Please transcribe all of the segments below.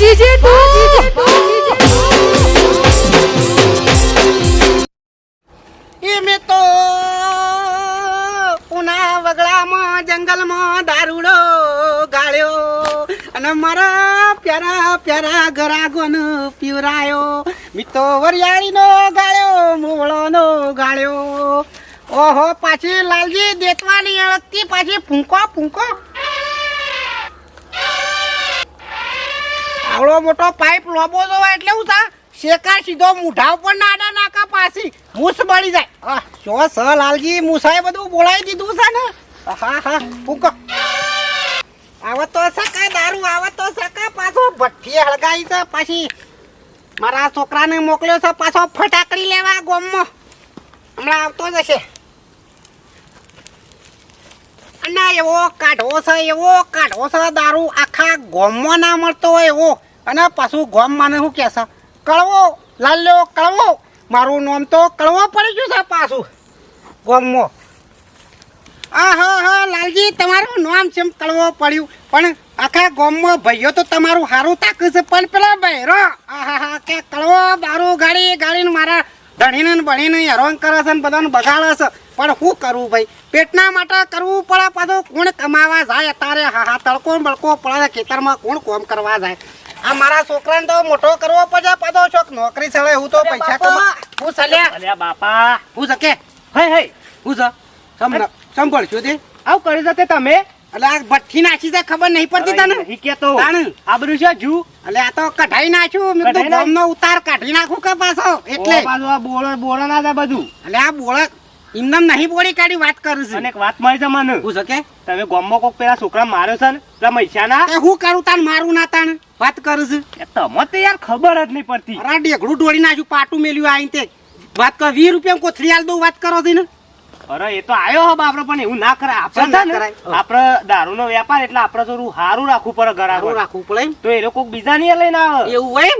GJ એ મેં તો પુના વગડામાં જંગલમાં દારૂડો ગાળ્યો. અને મારા પ્યારા પ્યારા ગરાગોને પીવરાયો. મી વરિયાળીનો ગાળ્યો મોવળોનો ગાળ્યો. ઓહો પાછી લાલજી દેતવાની વખતે પાછી ફૂંકો ફૂંકો. આવડો મોટો પાઇપ લોબો જો એટલે હું થા, શેકા સીધો મુઢા ઉપર નાડા નાકા પાછી, મૂસ બળી જાય. જો સ લાલજી, મૂસાએ બધું બોલાવી દીધું છે ને? હા હા ફૂકો આવત તો સકા દારૂ આવત તો સકા પાછો ભઠ્ઠી હળગાઈ છે, પાછી મારા છોકરાને મોકલ્યો છે, પાછો ફટાકડી લેવા ગોમમાં. હમણાં આવતો જ હશે. ના એવો કાઢવો છે, એવો કાઢો છે દારૂ આખા ગોમમાં ના મળતો હોય એવો. અને પાછું ગોમ માને શું કે છે? કળવો લાલ્યો કળવો. મારું નામ તો કળવો પડી ગયું છે પાછું. ગોમમાં. હા હા હા, લાલજી, તમારું નામ છે કળવો પડ્યું. પણ આખા ગોમમાં ભાઈઓ તો તમારું સારું તાકે છે. પણ પેલા બહેરો આહા હા કે કળવો દારૂ ગાડી, ગાડીને મારા ધણીને ભણીને હેરાન કરે છે ને બધાને બગાડે છે. પણ શું કરવું ભાઈ? પેટના માટે કરવું પડે, પાછું કોણ કમાવા જાય? અત્યારે હા હા, તડકો બળકો પડે ખેતરમાં કોણ કોમ કરવા જાય? આ મારા છોકરાને તો મોટો કરવો પડે પાછો છોક નોકરી ચડે હું તો પૈસા કમા હું સલ્યા. અલ્યા બાપા. હું સકે? હે હે. હું છે સમ છો તે? આવ કરી જતે તમે? એટલે આ ભઠ્ઠી નાખી છે ખબર નહીં પડતી તને? નહીં કેતો તાણ. આબરૂ છે જુ? એટલે આ તો કઢાઈ નાખ્યું. મેં તો નાખ- ઉતાર કાઢી નાખું કે પાછો? એટલે. પાછો આ બોળો બોળો ના થાય બધું. એટલે આ બોળક ઇમનામ નહીં બોળી કાઢી વાત કરું છું. અને એક વાત મારી છે મને? હું સકે? તમે ગોમમાં કોક પેલા છોકરા માર્યો છે ને પેલા મૈસાના? એ હું કરું તાન મારું ના તાણ? વાત કરું છું? તમો તો યાર ખબર જ નહીં પડતી. અરે ડેગડું ઢોળી નાખ્યું પાટું મેલ્યું આઈને તે. વાત કર વીસ રૂપિયા કોથળી આલ દઉં વાત કરો છો ને અરે એ તો આવ્યો હો બાપરો પણ એવું ના કરે આપણે ના ને, કરાય? આપણે દારૂનો વેપાર એટલે આપણે થોડું સારું રાખવું પડે સારું રાખવું પડે એમ. તો એ લોકો બીજા નહીં લઈને આવે. એવું હોય.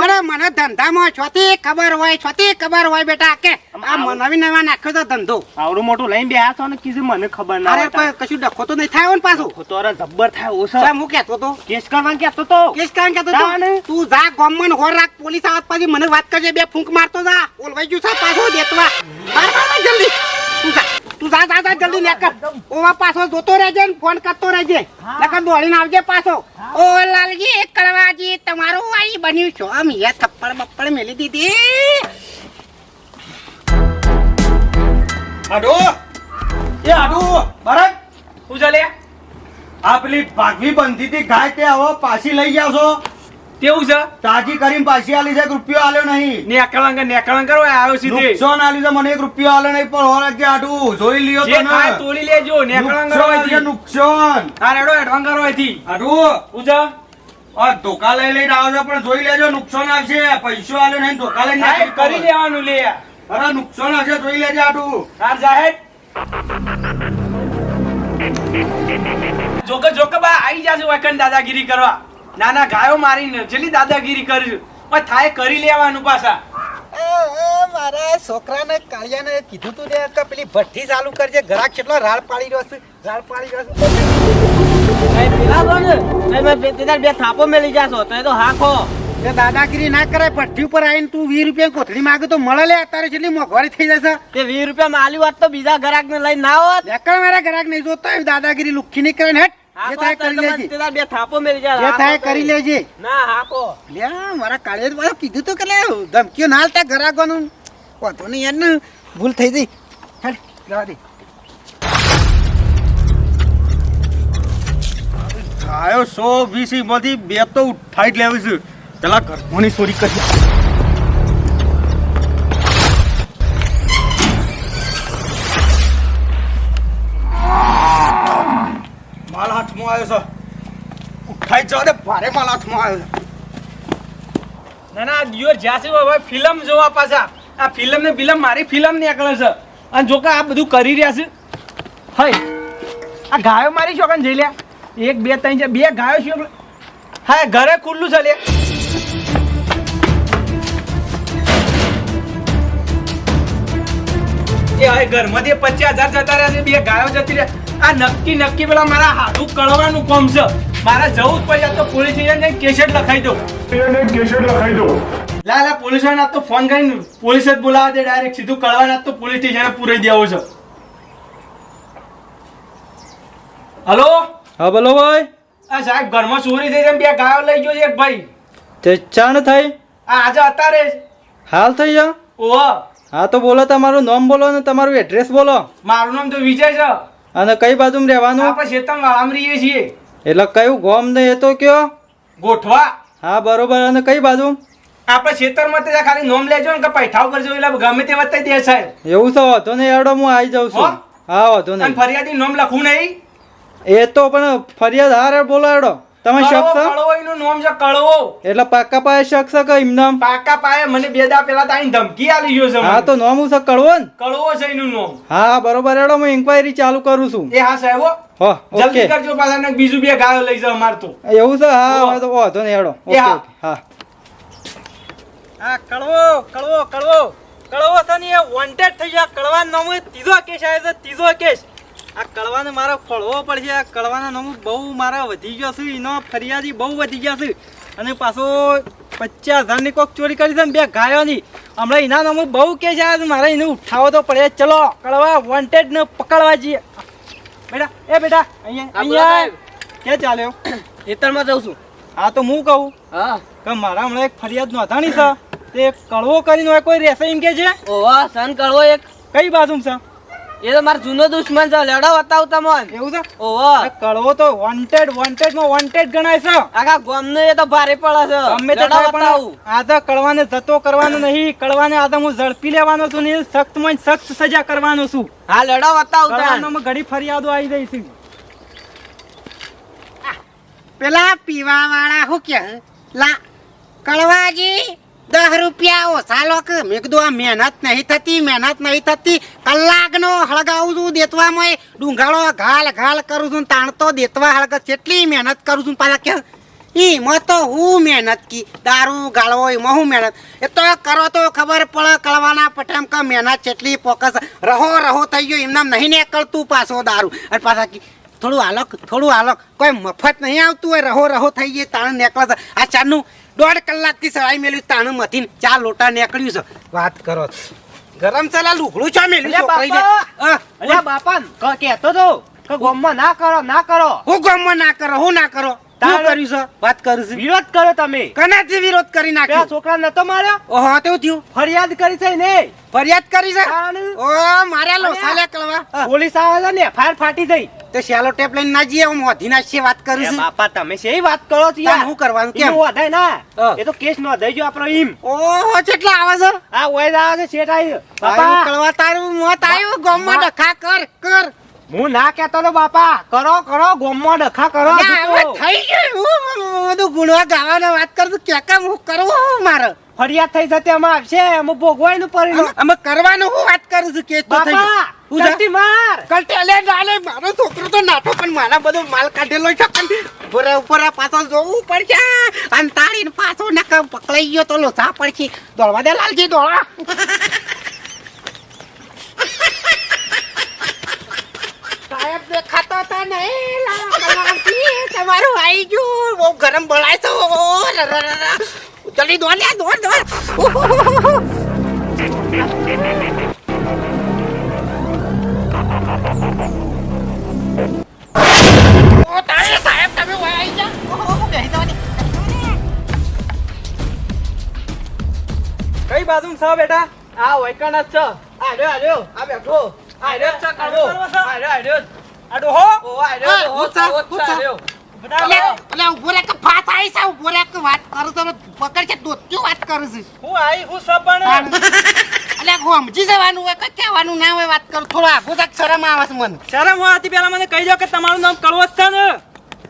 પણ મને ધંધામાં છોથી ખબર હોય છોથી ખબર હોય બેટા કે આ આવું- નવા નાખ્યો તો ધંધો. આવડું મોટું લઈને બેહ્યા છો ને કીધું મને ખબર ના અરે પણ કશું ડખો તો નહીં થાય ને પાછું. તો અરે જબ્બર થાય ઓછો. સાહેબ હું કહેતો તો કેસ કરવા કેતો તો કેસ કારણ કે તાણ. તું જા ગોમમાં હોર રાખ પોલીસ આવત પછી મને વાત કરજે બે ફૂંક મારતો જા. ઓલવાઈ ગયું છે પાછો દેતવા. બાર બાર બાર જલ્દી. તું જા તું જા જા જા જલ્દી ઓવા પાછો જોતો રહેજે ને ફોન કરતો રહેજે. નકર દોડીને આવજે પાછો. ઓ લાલજી કળવાજી તમારું આઈ બન્યું છો. આમ યા થપ્પડ બપ્પડ મેલી દીધી. આડો. એ આડો ભરત. શું ચાલે આ પેલી ભાગવી બંધી હતી ગાય તે આવો પાછી લઈ જાવ છો. કેવું છે? તાજી કરીને પાછી આલી છે એક રૂપિયો આલ્યો નહીં. નેકળંગ નેકળંગ કરો આવ્યો સીધે. નુકસાન આલી છે મને એક રૂપિયો આલ્યો નહીં પણ હોર કે આડું જોઈ લ્યો તો ના તોડી લેજો નેકળંગ કરો છે નુકસાન. આ રેડો એડવાન્સ કરો અહીંથી આડું. શું આ ધોકા લઈ લઈને આવ્યો છો પણ જોઈ લેજો નુકસાન આવશે. પૈસો આલ્યો નહીં ધોકા લઈને કરી લેવાનું લે. અરે નુકસાન હશે જોઈ લેજે આટું હાર જાહેર. જોકે જોકે બા આવી જાશે વકન દાદાગીરી કરવા. નાના ગાયો મારીને છેલ્લી દાદાગીરી કરી પણ થાય કરી લેવાનું પાછા. મારા છોકરાને કાળિયાને કીધું તું ને કે પેલી ભઠ્ઠી ચાલુ કરજે. ઘરાક કેટલો રાળ પાડી રહ્યો છે. રાળ પાડી રહ્યો છે. બે થાપો મેલી જાશો તો એ તો હાખો તે દાદાગીરી ના કરાય પટ્ટી ઉપર આવીને તું વીસ રૂપિયા કોથળી માગે તો મળે લે અત્યારે જેટલી મોંઘવારી થઈ જશે. તે વીસ રૂપિયા માલી વાત તો બીજા ગ્રાહક ને લઈને ના હોત. લેકર મારા ઘરાક નહીં જોતો એમ દાદાગીરી લુખી નહીં કરે ને હેટ જે થાય કરી લેજે. બે થાપો મેલી જાય. જે થાય કરી લેજે. ના હાકો લ્યા મારા કાળિયા તો કીધું તો કે લે ધમકીઓ ના હાલતા ગ્રાહકોનું વાંધો નહીં યાર ને ભૂલ થઈ ગઈ. હેડ જવા દે. આયો સો વીસમાંથી બે તો ઉઠાઈ જ લેવી છે. પેલા ઘરમાંની ચોરી કરી. માલ હાથમાં આવ્યો છે. ઉઠાઈ જવા દે ભારે માલ હાથમાં આવ્યો છે. ના ના દિયો છે, હવે ફિલ્મ જોવા પાછા. આ ફિલ્મ ને ફિલ્મ મારી ફિલ્મ નીકળે છે. અને જો કે આ બધું કરી રહ્યા છે. હય આ ગાયો મારી છો જઈ લ્યા. એક, બે, ત્રણ બે ગાયો છે હા ઘરે ખુલ્લું છે લે એ હવે ઘરમાંથી પચાસ હજાર જતા રહ્યા છે બે ગાયો જતી રહ્યા આ નક્કી નક્કી પેલા મારા હાથું કળવાનું કોમ છે. મારે જવું જ પડે તો પોલીસ સ્ટેશન કેસેટ લખાઈ દો એને કેસેટ લખાઈ દો લા લા પોલીસવાળા આજ તો ફોન કરીને પોલીસ જ બોલાવે છે ડાયરેક્ટ સીધું કળવાના તો પોલીસ સ્ટેશન પૂરી દેવો છે. હલો? હા બોલો ભાઈ. આ સાહેબ ઘરમાં ચોરી થઈ છે બે ગાયો લઈ ગયો છે એક ભાઈ. તે ચાણ થઈ? આ આજે અત્યારે હાલ થઈ જા. ઓહો. હા તો બોલો તમારું નામ બોલો ને તમારું એડ્રેસ બોલો. મારું નામ તો વિજય છે. અને કઈ બાજુમાં રહેવાનું? આપણે શેતમ વાળામાં રહીએ છીએ. એટલે કયું ગોમ ને એ તો કયો? ગોઠવા. હા બરોબર. અને કઈ બાજુ? આપણે ખેતરમાં તે ખાલી નોમ લેજો ને કે પૈઠા ઉપર એટલે ગમે તે વખતે દે સાહેબ એવું તો વાંધો નહીં એડો હું આવી જાઉં છું. હા? વાંધો નહીં. ફરિયાદી નોમ લખું નહીં. એ તો પણ ફરિયાદ હારે બોલો એડો તમે શક છે? કળવો એનું નામ છે કળવો એટલે પાકા પાયે શક છે કે ઇમનામ પાકા પાયે મને બે દા પેલા તાઈ ધમકી આલી ગયો છે હા તો નામ હું છે? કળવો ને? કળવો છે એનું નામ. હા બરોબર. એડો હું ઇન્ક્વાયરી ચાલુ કરું છું. એ હા સાહેબ હો. જલ્દી કરજો પાછા ને બીજું બે ગાયો લઈ જાવ અમાર તો. એવું છે? હા હવે તો વાંધો નહીં એડો ઓકે હા. હા. આ કળવો કળવો કળવો. કળવો છે ને એ વોન્ટેડ થઈ ગયા. કળવા નામ ત્રીજો કેસ આવે છે ત્રીજો કેસ. આ કડવાને મારે ખોળવો પડશે. આ કડવાના નામ બહુ મારા વધી ગયો છે. એનો ફરિયાદી બહુ વધી ગયા છે. અને પાછો પચાસ હજારની કોક ચોરી કરી છે ને બે ગાયોની. હમણાં એના નામ બહુ કે છે આજ મારે એને ઉઠાવો તો પડે. ચલો કડવા વોન્ટેડ ને પકડવા જઈએ. બેટા એ બેટા અહીંયા અહીંયા. ક્યાં ચાલ્યો? ખેતરમાં જઉં છું. હા તો હું કહું? હા. કે મારા હમણાં એક ફરિયાદ નોંધાણી છે. તે કડવો કરીને કોઈ રહેશે એમ કે છે? ઓવા સન કળવો એક. કઈ બાજુ છે? એ તો મારો જૂનો દુશ્મન છે લેડો બતાવ તમને. એવું છે? ઓહો. કડવો તો વોન્ટેડ વોન્ટેડમાં વોન્ટેડ ગણાય છે. આખા ગામનો એ તો ભારે પડે છે. અમે તો થાય આ તો કડવાને જતો કરવાનો નહીં. કડવાને આ તો હું ઝડપી લેવાનો છું ને સખ્તમાં સખ્ત સજા કરવાનો છું. હા લેડો બતાવ. કડવાનામાં ઘડી ફરિયાદો આવી જઈ છે. પેલા પીવા વાળા હું કે? લા કળવાજી? દસ રૂપિયા ઓછા લોક મેં કીધું, આ મહેનત નહીં થતી, મહેનત નહીં થતી. કલાકનો હળગાવું છું દેતવામાં. ડુંગાળો ઘાલ ઘાલ કરું છું, તાણતો દેતવા હળગ કેટલી મહેનત કરું છું પાછા કે એમાં તો હું મહેનત કી. દારૂ ગાળવો એમાં હું મહેનત. એ તો કરો તો ખબર પડે, કળવાના પટેમ કે મહેનત કેટલી પોકસ. રહો રહો થઈ ગયો એમને નહીં નીકળતું પાછો દારૂ. અને પાછા કી, થોડું હાલક થોડું હાલક કોઈ મફત નહીં આવતું હોય, રહો રહો થઈ ગઈ, તાણ નીકળે આ ચાનું દોઢ કલાકથી સળાઈ મેલ્યું તાણું મથી ચાર લોટા નીકળ્યું છે. વાત કરો. ગરમ ચલા લુગડું છો. મેલ્યું છોકરીને અલ્યા બાપા કહેતો તો કે ગામમાં ના કરો ના કરો. હું ગામમાં ના કરો હું ના કરો. શું કર્યું છે? વાત કરું છું. વિરોધ કરો તમે. કનાથી વિરોધ કરી નાખ્યો. છોકરા નતો માર્યો? ઓહો તેવું થયું? ફરિયાદ કરી છે ને. ફરિયાદ કરી છે? ઓ માર્યા લો સાલે કળવા. પોલીસ આવે છે ને ફાયર ફાટી થઈ તે શેલો ટેપ લઈને ના જઈએ હું મોધી ના છે વાત કરું છું. બાપા તમે શેની વાત કરો છો યાર. શું કરવાનું કેમ? વધાય ના. એ તો કેસ નોંધાઈ ગયો આપણો ઈમ. ઓહો કેટલા આવે છે? આ ઓય આવે છે શેઠ આવી બાપા. કળવા તારું મોત આવ્યું ગામમાં માં ડખા કર કર. હું ના કેતો તો બાપા કરો કરો ગોમમાં ડખા કરો ના. થઈ ગયું. હું બધું ગુણવા ગાવાને વાત કરું કે કામ હું કરવું મારે? ફરિયાદ થઈ જતી અમે આવશે. અમે ભોગવાનું પરિણામ. અમે કરવાનું હું વાત કરું છું કે તો થઈ. હું માર. કલટે અલે ડાલે મારો છોકરો તો નાટો પણ મારા બધો માલ કાઢેલો છે પણ ઉપર ઉપર પાછો જોવું પડશે. અને તાળીને પાછો નકા પકડાઈ ગયો તો લોચા પડશે. દોડવા દે લાલજી દોડા સાહેબ નહીં લાલા કલાવતી, તમારું આવી ગયું બહુ ગરમ બળાય તો. ર, ર, ર, ર. જલ્દી દોડ લે દોડ દોડ. ઓ તારે સાહેબ તમે આવી જા. ઓહો, બેસી કઈ બાજુ છ બેટા? આ વૈકણ જ છો. આડ્યો આડ્યો આ બેઠો. આડ્યો આડ્યો આડ્યો આ ડોહો ઓ આડ્યો હા, તો હું છે, હોત હું છે. આડ્યો અલે અલે ઊભો રે કે ફાસ આવી છે ઊભો રે કે વાત કરું તો પકડ છે દોત્યું વાત કરું છું. હું આઈ હું સપણ અલે સમજી જવાનું હોય કે કહેવાનું ના હોય વાત કરું થોડો આગો તક શરમ આવે છે મને. શરમ હોવાથી પેલા મને કહી દો કે તમારું નામ કળવો જ છે ને?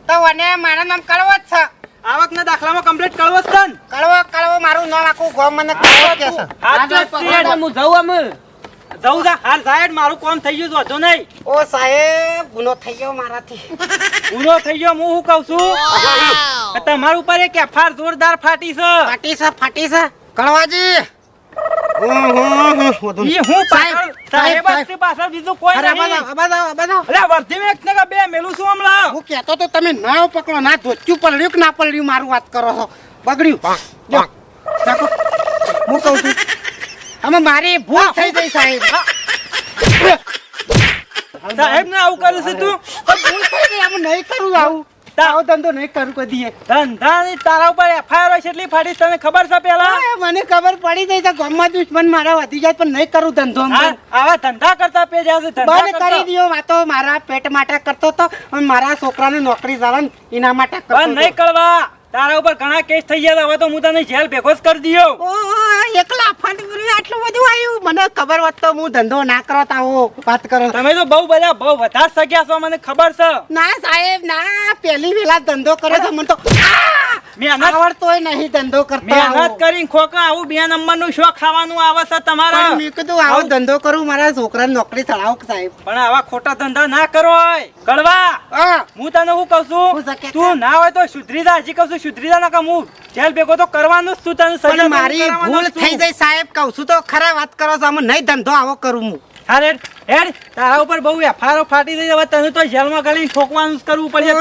તો અને મારું નામ કળવો જ છે આવકના દાખલામાં કમ્પ્લીટ કળવો જ છે ને? કળવો કળવો મારું નામ આખું ગોમ મને કળવો કે છે. હાથ પકડો. તો હું જઉં અમે જવું જા. હાલ સાહેબ મારું કામ થઈ ગયું વધુ નહીં. ઓ સાહેબ ગુનો થઈ ગયો મારાથી. ગુનો થઈ ગયો હું શું કહું છું? તમારું ઉપર એક એફઆર જોરદાર ફાટી છે. ફાટી છે ફાટી છે. કળવાજી હમ, હમ, હમ, વધુ ઈ હું સાહેબ પાછળ સાહેબ સાહેબ. જ છે પાછળ બીજું કોઈ અરે નહીં. અબાજો, અબાજો, અબાજો. અલ્યા વર્ધી મેં એકને કે બે મેલું છું હમણાં. હું કહેતો તો તમે ના પકડો ના ધોચ્યું પડ્યું કે ના પડ્યું મારું વાત કરો છો. બગડ્યું. હું કહું છું. આમાં મારી ભૂલ થઈ ગઈ સાહેબ. સાહેબ ને આવું કરું છું તું? ભૂલ થઈ ગઈ આમાં નહીં કરું આવું. તારો ધંધો નહીં કરું કદી ધંધાની તારા ઉપર એફઆઈઆર હોય છે એટલી ફાડી તને ખબર છે પેલા? મને ખબર પડી ગઈ છે ગામમાં દુશ્મન મારા વધી જાય પણ નહીં કરું ધંધો આવા ધંધા કરતા પે જાય છે ધંધા બંધ. કરી દો વાતો મારા પેટ માટે કરતો તો મારા છોકરાને નોકરી જવાનું એના માટે બંધ નહીં કરવા. તારા ઉપર ઘણા કેસ થઈ ગયા હવે તો હું તને જેલ ભેગો જ કરી દયો. એકલા ફંડ આટલું બધું આવ્યું? મને ખબર હોત તો હું ધંધો ના કરો તાવો વાત કરો. તમે તો બહુ બધા બહુ વધારે સગ્યા છો મને ખબર છે. ના સાહેબ ના પેલી વેલા ધંધો કરે તો મને તો આ! મહેનત આવડતોય નહીં ધંધો કરતા મહેનત. કરીને ખોકા આવું બે નંબરનું શોખ ખાવાનું આવે છે તમારા. મેં કીધું આવો ધંધો કરું મારા છોકરા નોકરી ચડાવો સાહેબ. પણ આવા ખોટા ધંધા ના કરો કડવા. હા. તને હું કહું છું? તું ના હોય તો સુધરી જા હજી કહું છું સુધરી જા હું જેલ ભેગો તો કરવાનું જ તું તને સજા મારી ભૂલ થઈ જાય સાહેબ કહું છું તો ખરા વાત કરો છો નહીં ધંધો આવો કરું હું. હા હેડ તારા ઉપર બહુ એફઆઈઆર ફાટી દઈ હવે તને તો જેલમાં ગાળી ઠોકવાનું કરવું પડશે ઓ,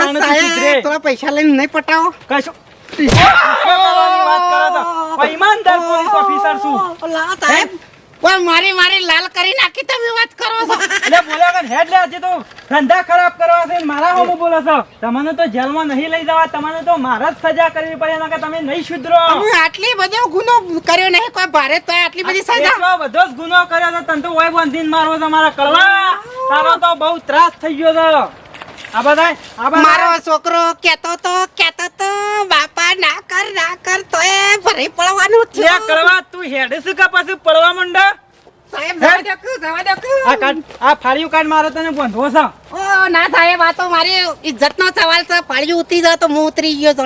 તને પૈસા લઈને નહીં પટાવો? કશું ઈમાનદાર પોલીસ ઓફિસર છું ઓલા સાહેબ પણ મારી મારી લાલ કરી નાખી તમે વાત કરો છો. એટલે બોલ્યા વગર હેડ લે આજે તો ધંધા ખરાબ કરવા છે મારા હોમો બોલો છો. તમને તો જેલમાં નહીં લઈ જવા તમને તો મારા જ સજા કરવી પડે નકર તમે નહીં સુધરો. તમે આટલી બધો ગુનો કર્યો નહીં કોઈ ભારે તો આટલી બધી સજા. એટલો બધો જ ગુનો કર્યો છે તને તો ઓય બંધીને મારવો છે મારા કળવા તારો તો બહુ ત્રાસ થઈ ગયો છે. આ બધા આ મારો છોકરો કેતો તો કેતો તો બાપા ના કર ના કર તો એ ભરી પડવાનું છે. થયું કળવા તું હેડ શું કે પાછું પડવા માંડ? સાહેબ જવા દો કે, જવા આ કાઢ આ ફાળ્યું મારે તને બંધવો છે. ઓ ના સાહેબ આ તો મારી ઇજ્જત નો સવાલ છે. પાડ્યું ઉતરી જાય તો હું ઉતરી ગયો જોણે